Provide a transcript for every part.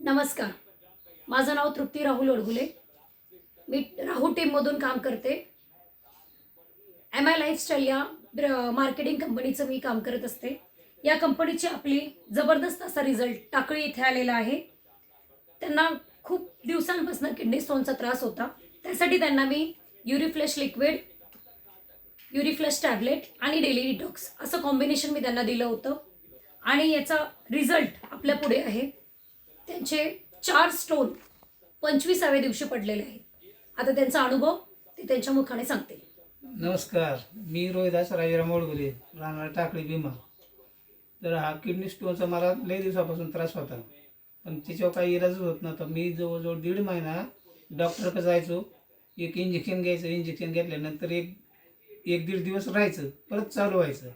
नमस्कार. माझं नाव तृप्ती राहुल ओडगुले. मी राहू टीममधून काम करते. एम आय लाईफस्टाईल या मार्केटिंग कंपनीचं मी काम करत असते. या कंपनीची आपली जबरदस्त असा रिझल्ट टाकळी इथे आलेला आहे. त्यांना खूप दिवसांपासून किडनी स्टोनचा त्रास होता. त्यासाठी त्यांना मी युरिफ्लश लिक्विड युरिफ्लश टॅबलेट आणि डेली डिटॉक्स असं कॉम्बिनेशन मी त्यांना दिलं होतं. आणि याचा रिझल्ट आपल्या पुढे आहे. त्यांचे चार स्टोन पंचवीसाव्या दिवशी पडलेले आहेत. आता त्यांचा अनुभव ते त्यांच्या मुखाने सांगते. नमस्कार मी रोहिदास राजाराम ओळगुले राहणार टाकळी भीमा. तर हा किडनी स्टोनचा मला लई दिवसापासून त्रास होता. पण त्याच्यावर काही इलाजच होत नव्हता. मी जवळजवळ दीड महिना डॉक्टरकडे जायचो. एक इंजेक्शन घ्यायचं इंजेक्शन घेतल्यानंतर एक एक दीड दिवस राहायचं परत चालू व्हायचं.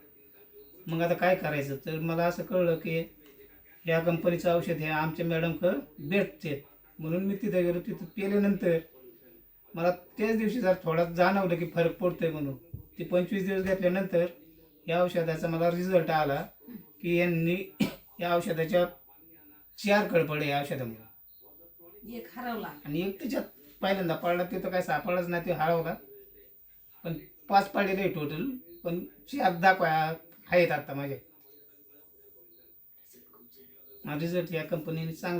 मग आता काय करायचं? तर मला असं कळलं की ह्या कंपनीचं औषध हे आमच्या मॅडमकडं भेटते. म्हणून मी तिथं गेलो तिथं पेल्यानंतर मला त्याच दिवशी जर थोडा जाणवलं की फरक पडतोय म्हणून. ते पंचवीस दिवस घेतल्यानंतर या औषधाचा मला रिझल्ट आला की यांनी या औषधाच्या चार कळपडे या औषधामुळे. एक हरवला. आणि एक त्याच्यात पहिल्यांदा पडला ते तर काय सापडलाच नाही ते हरवला. पण पाच पाडलेले टोटल पण चार दाखवा आहेत आता माझे. रिझल्ट या कंपनीने चांगला